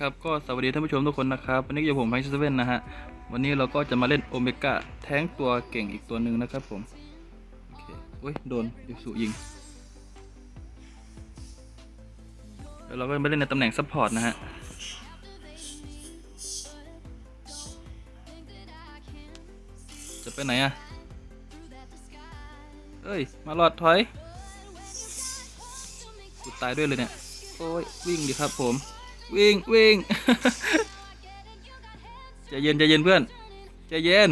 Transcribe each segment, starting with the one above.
ครับ ก็สวัสดีท่านผู้ชมทุกคนนะครับ วันนี้อยู่ผมไพซ์เซเว่นนะฮะ วันนี้เราก็จะมาเล่นโอเมก้าแท้งตัวเก่งอีกตัวหนึ่งนะครับผม โอเคอุ้ย โดนยูสุยิง แล้วเราก็มาเล่นในตำแหน่งซัพพอร์ตนะฮะ จะไปไหนอะเอ้ย มาหลอดถอยกูตายด้วยเลยเนี่ย โอ้ย วิ่งดิครับผม วิ่งวิ่งใจเย็นใจเย็นเพื่อนใจเย็น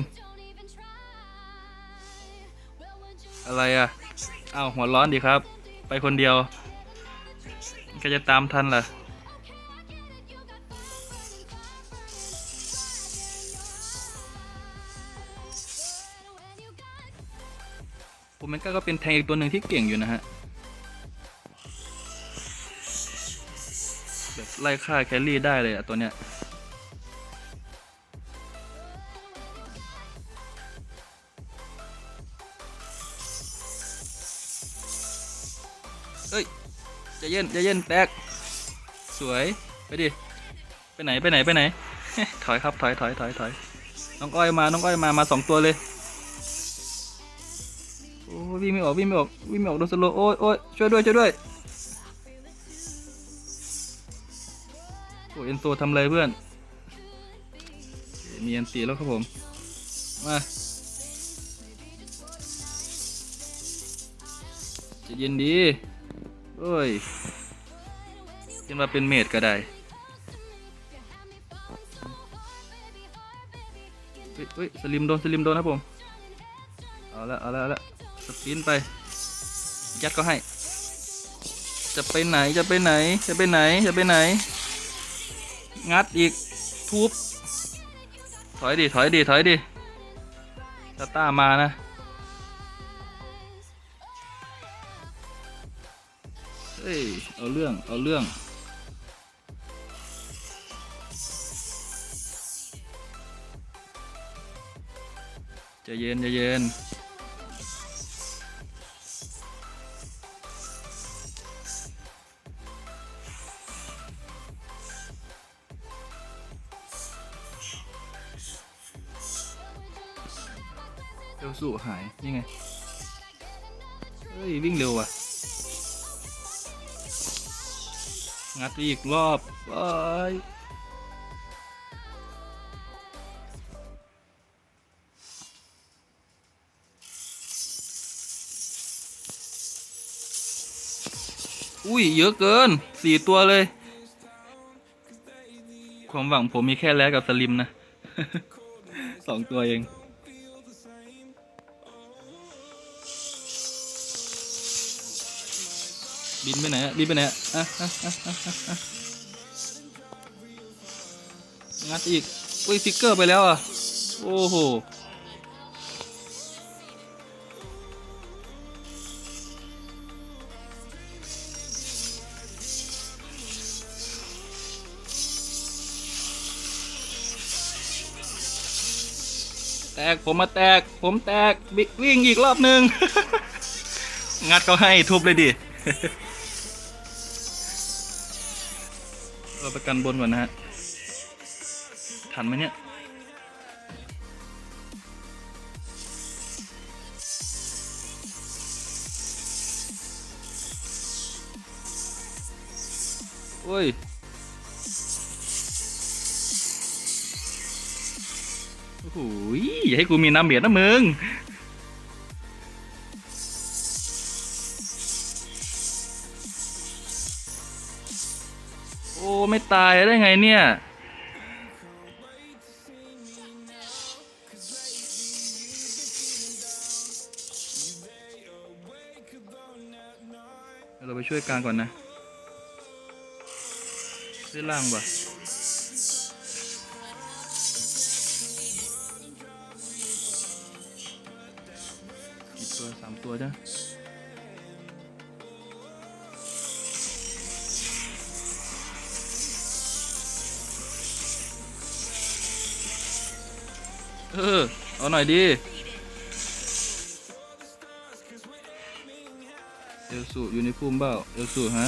อะไรอะอ้าวหัวร้อนดีครับ ไปคนเดียวก็จะตามทันล่ะผมมันก็เป็นแทงอีกตัวหนึ่งที่เก่งอยู่นะฮะ ไล่ฆ่าแคลรี่ได้เลยอะตัวเนี้ยเอ้ยใจเย็นใจเย็นแตกสวยไปดิไปไหนไปไหนไปไหน ถอยครับถอยถอยถอยถอยน้องอ้อยมาน้องอ้อยมามาสองตัวเลยโอ้วิ่งไม่ออกวิ่งไม่ออกวิ่งไม่ออกโดนสโลโอ้ยโอ้ยช่วยด้วยช่วยด้วย โอ้ยเอ็นโซทำอะไรเพื่อน มีเอันตีแล้วครับผม มาจะเย็นดีโอ้ยขึ้นมาเป็นเมดก็ได้เฮ้ยเฮ้ยสลิมโดนสลิมโดนนะผม เอาละเอาละเอาละสปินไป ยัดก็ให้ จะไปไหนจะไปไหนจะไปไหนจะไปไหน งัดอีกทุบถอยดิถอยดิถอยดิตาต้ามานะเฮ้ยเอาเรื่องเอาเรื่องใจะเย็นใจะเย็น เร็วสู่หายนี่ไง เฮ้ย วิ่งเร็วว่ะ งัดอีกรอบไปอุ้ย เยอะเกินสี่ตัวเลย ความหวังผมมีแค่แล้วกับสลิมนะ สองตัวเอง บินไปไหนอะบินไปไหนอะอะอะอะอะอะอะงัดอีกอุ้ยฟิกเกอร์ไปแล้วอะ โอ้โหแตกผมมาแตก ผมแตกวิ่งอีกรอบหนึ่งงัดเขาให้ทุบเลยดิ ประกันบนก่อนนะฮะ ทันไหมเนี่ย โอ้ย โอ้โหยอย่าให้กูมีน้ำเบียดนะมึง อ้ไม่ตายได้ไงเนี่ย เราไปช่วยกลางก่อนนะช่วยล่างว่ะกี่ตัวสามตัวจ้ะ เออ เอาหน่อยดีเอลสูอยู่ในภูมิเบ้าเอลสูฮะ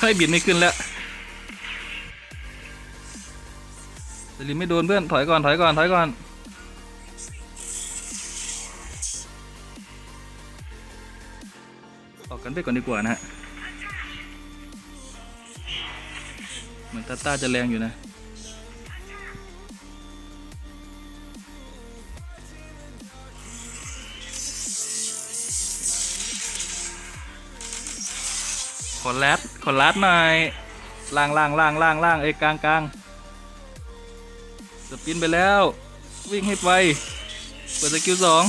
ให้บิดไม่ขึ้นแล้วสลิมไม่โดนเพื่อน ถอยก่อน ถอยก่อน ถอยก่อน กันไปก่อนดีกว่านะฮะเหมือนตาต้าจะแรงอยู่นะขอแรดขอแรดหน่อยล่างล่างล่างล่างล่างเอ้ยกลางกลางสปินไปแล้ว วิ่งให้ไปเปิดสกิลสอง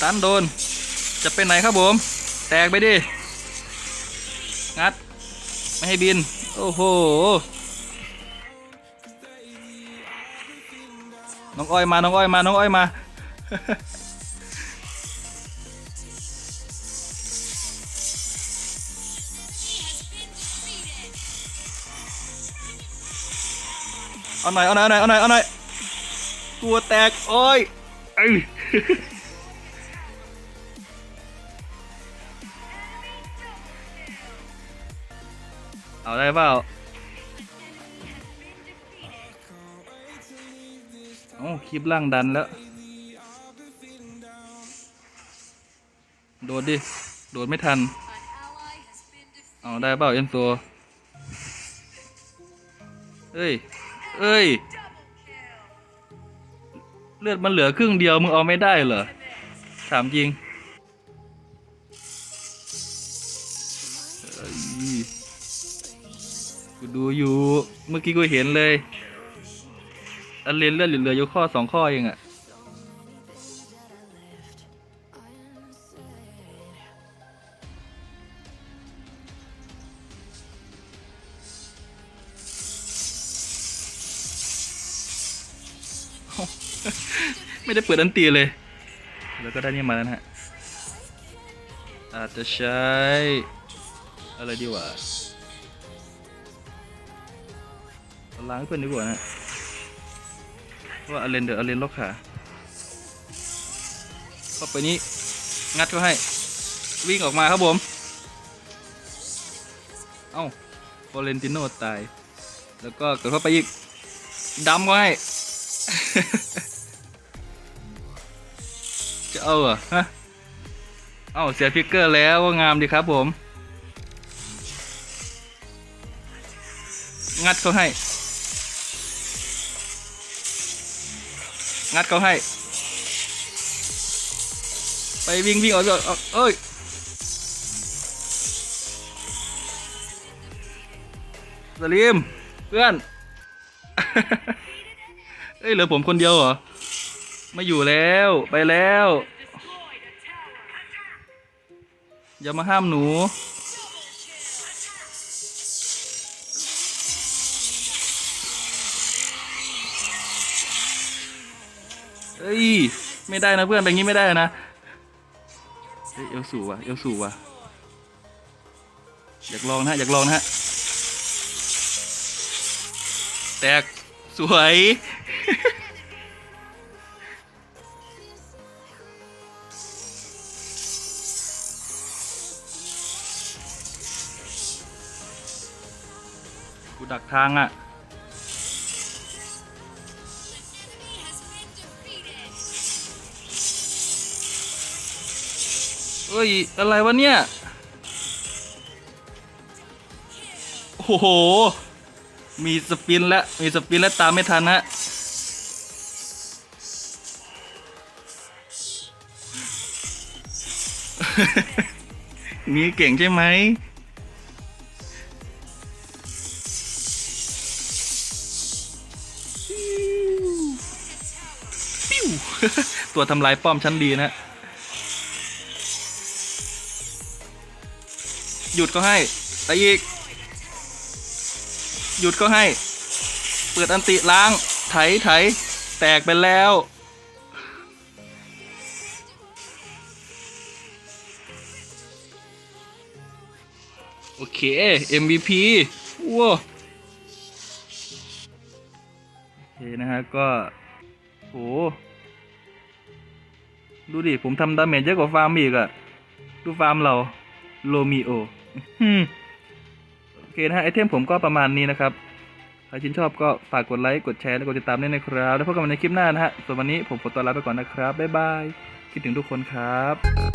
ตันโดน จะไปไหนครับผม ตกไปดิ งัด ไม่ให้บิน โอ้โห น้องอ้อยมา น้องอ้อยมา น้องอ้อยมา เอาหน่อย เอาหน่อย เอาหน่อย เอาหน่อย ตัวแตก โอ้ยเอ้ ได้เปล่าโอ้คลิปล่างดันแล้ว โดดดิ โดดไม่ทัน เอาได้เปล่าเอ็นโซเอ้ย เอ้ย เลือดมันเหลือครึ่งเดียวมึงเอาไม่ได้เหรอ ถามจริง ดูอยู่เมื่อกี้กูเห็นเลยอันเลนเลือดเหลืออยู่ข้อสองข้อเองอะไม่ได้เปิดอันตีเลย แล้วก็ได้นี่มาแล้วฮะอาจจะใช้ อะไรดีวะ ล้างเพื่อนดีกว่านะเพราะว่าอเลนเดอร์อเลนล็อกขาเข้าไปนี้ งัดเขาให้ วิ่งออกมาครับผม เอ้าฟอเรนติโนตาย แล้วก็เกิดเข้าไปอีกดำก็ให้ จะเอาเหรอฮะเอาเสียพิกเกอร์แล้วว่างามดีครับผม งัดเขาให้ งัดเขาให้ ไปวิ่งวิ่งออกออกเอ้ยสลีมเพื่อน เอ้ยเหลือผมคนเดียวเหรอ ไม่อยู่แล้วไปแล้ว อย่ามาห้ามหนู เอ้ย ไม่ได้นะเพื่อนแบบนี้ไม่ได้นะเฮ้ยเอลสูว่ะเอลสูว่ะอยากลองนะฮะอยากลองนะฮะแตกสวยกูดักทางอะ เอ้ย อะไรวะเนี่ย โอ้โห มีสปินแล้ว มีสปินแล้วตามไม่ทันฮะมีเก่งใช่ไหมตัวทำลายป้อมชั้นดีนะ หยุดก็ให้ไปอีก หยุดก็ให้ เปิดอันติล้าง ไถไถ แตกไปแล้ว โอเค MVP ว้าโอเคนะฮะ ก็ โห ดูดิ ผมทำดาเมจเยอะกว่าฟาร์มอีกอะดูฟาร์มเรา โลมิโอ โอเคนะฮะไอเทมผมก็ประมาณนี้นะครับ ใครชื่นชอบก็ฝากกดไลค์ กดแชร์ และกดติดตามด้วยนะครับ แล้วพบกันใหม่ในคลิปหน้านะฮะ ส่วนวันนี้ผมขอตัวลาไปก่อนนะครับ บ๊ายบาย คิดถึงทุกคนครับ